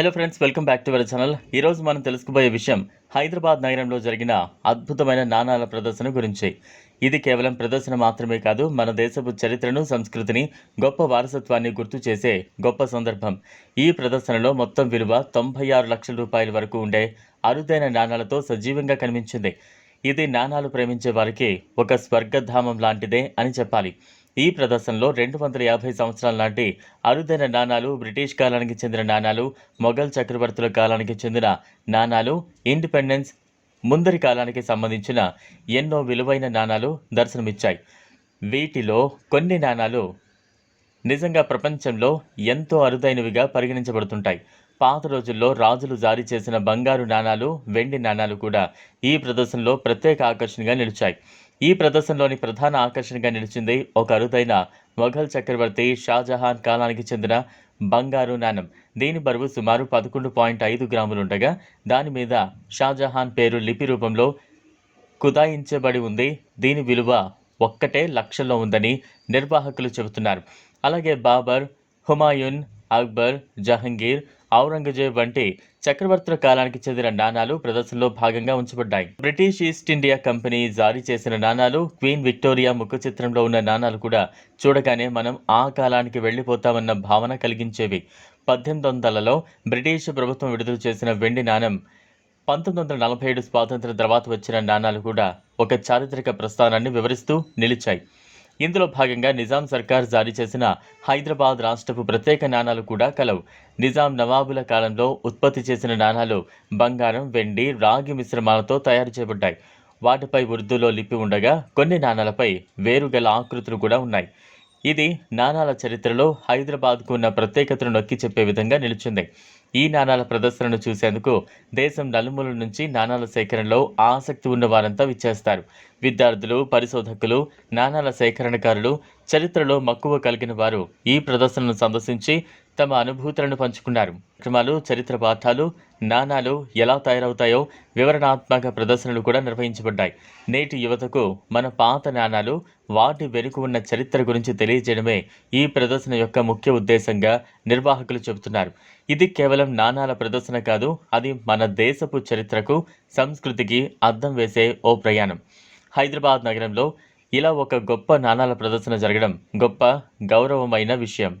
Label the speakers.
Speaker 1: Hello friends welcome back to our channel ఈరోజు మనం తెలుసుకోబోయే విషయం హైదరాబాద్ నగరంలో జరిగిన అద్భుతమైన నాణాల ప్రదర్శన గురించి. ఇది కేవలం ప్రదర్శన మాత్రమే కాదు మన దేశపు చరిత్రను సంస్కృతిని గొప్ప వారసత్వాన్ని గుర్తు చేసే గొప్ప సందర్భం. ఈ ప్రదర్శనలో మొత్తం విలువ తొంభై ఆరు లక్షల రూపాయల వరకు ఉండే అరుదైన నాణాలతో సజీవంగా కనిపించింది. ఇది నాణాలు ప్రేమించే వారికి ఒక స్వర్గధామం లాంటిదే అని చెప్పాలి. ఈ ప్రదర్శనలో రెండు వందల యాభై సంవత్సరాల నాటి అరుదైన నాణాలు బ్రిటిష్ కాలానికి చెందిన నాణాలు మొఘల్ చక్రవర్తుల కాలానికి చెందిన నాణాలు ఇండిపెండెన్స్ ముందరి కాలానికి సంబంధించిన ఎన్నో విలువైన నాణాలు దర్శనమిచ్చాయి. వీటిలో కొన్ని నాణాలు నిజంగా ప్రపంచంలో ఎంతో అరుదైనవిగా పరిగణించబడుతుంటాయి. పాత రోజుల్లో రాజులు జారీ చేసిన బంగారు నాణాలు వెండి నాణాలు కూడా ఈ ప్రదర్శనలో ప్రత్యేక ఆకర్షణగా నిలిచాయి. ఈ ప్రదర్శనలోని ప్రధాన ఆకర్షణగా నిలిచింది ఒక అరుదైన మొఘల్ చక్రవర్తి షాజహాన్ కాలానికి చెందిన బంగారు నాణం. దీని బరువు సుమారు పదకొండు పాయింట్ ఐదు గ్రాములుండగా దాని మీద షాజహాన్ పేరు లిపి రూపంలో కుదాయించబడి ఉంది. దీని విలువ ఒక్కటే లక్షల్లో ఉందని నిర్వాహకులు చెబుతున్నారు. అలాగే బాబర్ హుమాయూన్ అక్బర్ జహంగీర్ ఔరంగజేబ్ వంటి చక్రవర్తుల కాలానికి చెందిన నాణాలు ప్రదర్శనలో భాగంగా ఉంచబడ్డాయి. బ్రిటిష్ ఈస్ట్ ఇండియా కంపెనీ జారీ చేసిన నాణాలు క్వీన్ విక్టోరియా ముఖ చిత్రంలో ఉన్న నాణాలు కూడా చూడగానే మనం ఆ కాలానికి వెళ్ళిపోతామన్న భావన కలిగించేవి. పద్దెనిమిది వందలలో బ్రిటిష్ ప్రభుత్వం విడుదల చేసిన వెండి నాణం పంతొమ్మిది వందల నలభై ఏడు స్వాతంత్ర తర్వాత వచ్చిన నాణాలు కూడా ఒక చారిత్రక ప్రస్థానాన్ని వివరిస్తూ నిలిచాయి. ఇందులో భాగంగా నిజాం సర్కార్ జారీ చేసిన హైదరాబాద్ రాష్ట్రపు ప్రత్యేక నాణాలు కూడా కలవు. నిజాం నవాబుల కాలంలో ఉత్పత్తి చేసిన నాణాలు బంగారం వెండి రాగి మిశ్రమాలతో తయారు చేయబడ్డాయి. వాటిపై ఉర్దూలో లిపి ఉండగా కొన్ని నాణాలపై వేరుగల ఆకృతులు కూడా ఉన్నాయి. ఇది నాణాల చరిత్రలో హైదరాబాద్కు ఉన్న ప్రత్యేకతను నొక్కి చెప్పే విధంగా నిలిచింది. ఈ నాణాల ప్రదర్శనను చూసేందుకు దేశం నలుమూలల నుంచి నాణాల సేకరణలో ఆసక్తి ఉన్న వారంతా విచ్చేస్తారు. విద్యార్థులు పరిశోధకులు నాణాల సేకరణకారులు చరిత్రలో మక్కువ కలిగిన వారు ఈ ప్రదర్శనను సందర్శించి తమ అనుభూతులను పంచుకున్నారు. కార్యక్రమాలు చరిత్ర పాఠాలు నాణాలు ఎలా తయారవుతాయో వివరణాత్మక ప్రదర్శనలు కూడా నిర్వహించబడ్డాయి. నేటి యువతకు మన పాత నాణాలు వాటి వెనుక ఉన్న చరిత్ర గురించి తెలియజేయడమే ఈ ప్రదర్శన యొక్క ముఖ్య ఉద్దేశంగా నిర్వాహకులు చెబుతున్నారు. ఇది కేవలం నాణాల ప్రదర్శన కాదు అది మన దేశపు చరిత్రకు సంస్కృతికి అద్దం వేసే ఓ ప్రయాణం. హైదరాబాద్ నగరంలో ఇలా ఒక గొప్ప నాణాల ప్రదర్శన జరగడం గొప్ప గౌరవమైన విషయం.